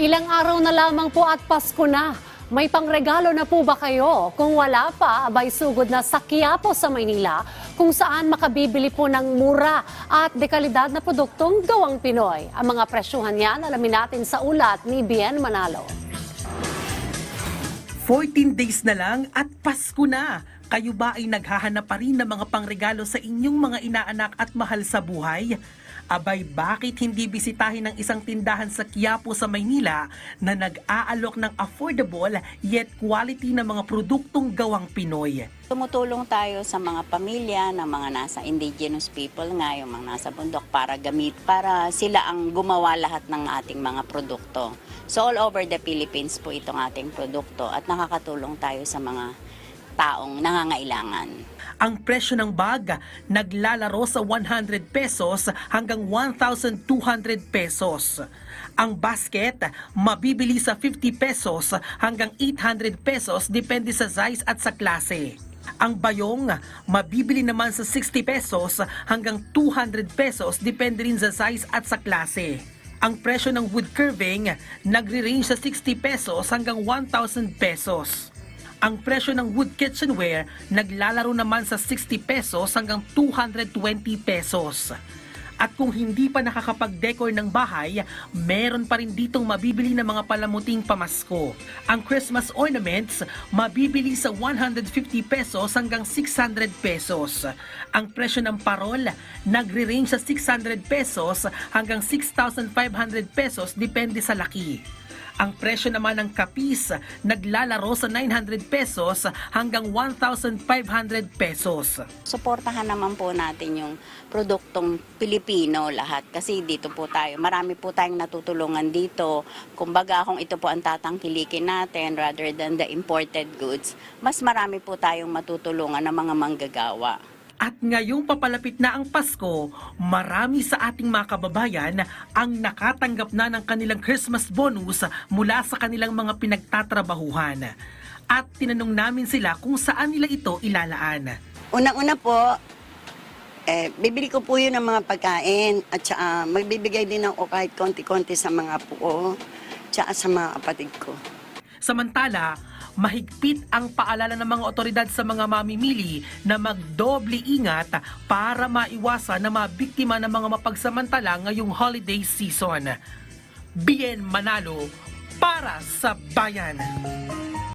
Ilang araw na lamang po at Pasko na. May pangregalo na po ba kayo? Kung wala pa, abay sugod na sa Quiapo sa Maynila kung saan makabibili po ng mura at dekalidad na produktong gawang Pinoy. Ang mga presyuhan yan, alamin natin sa ulat ni Bien Manalo. 14 days na lang at Pasko na. Kayo ba ay naghahanap pa rin ng mga pangregalo sa inyong mga inaanak at mahal sa buhay? Abay, bakit hindi bisitahin ng isang tindahan sa Quiapo sa Maynila na nag-aalok ng affordable yet quality na mga produktong gawang Pinoy? Tumutulong tayo sa mga pamilya ng mga nasa indigenous people nga, yung mga nasa bundok para gamit, para sila ang gumawa lahat ng ating mga produkto. So all over the Philippines po itong ating produkto at nakakatulong tayo sa mga taong nangangailangan. Ang presyo ng bag naglalaro sa 100 pesos hanggang 1,200 pesos. Ang basket mabibili sa 50 pesos hanggang 800 pesos depende sa size at sa klase. Ang bayong mabibili naman sa 60 pesos hanggang 200 pesos depende rin sa size at sa klase. Ang presyo ng wood curving nagre-range sa 60 pesos hanggang 1,000 pesos. Ang presyo ng wood kitchenware naglalaro naman sa 60 pesos hanggang 220 pesos. At kung hindi pa nakakapag-decor ng bahay, meron pa rin ditong mabibili ng mga palamuting pamasko. Ang Christmas ornaments, mabibili sa 150 pesos hanggang 600 pesos. Ang presyo ng parol, nagre-range sa 600 pesos hanggang 6,500 pesos depende sa laki. Ang presyo naman ng kapis naglalaro sa 900 pesos hanggang 1,500 pesos. Suportahan naman po natin yung produktong Pilipino lahat kasi dito po tayo. Marami po tayong natutulungan dito. Kumbaga kung ito po ang tatangkilikin natin rather than the imported goods, mas marami po tayong matutulungan ng mga manggagawa. At ngayong papalapit na ang Pasko, marami sa ating mga kababayan ang nakatanggap na ng kanilang Christmas bonus mula sa kanilang mga pinagtatrabahuhan. At tinanong namin sila kung saan nila ito ilalaan. Unang-una po, eh, bibili ko po yun ng mga pagkain at saka magbibigay din ako kahit konti-konti sa mga puo tsaka sa mga kapatid ko. Samantala, mahigpit ang paalala ng mga otoridad sa mga mamimili na magdoble ingat para maiwasan na mabiktima ng mga mapagsamantala ngayong holiday season. Bien Manalo para sa bayan.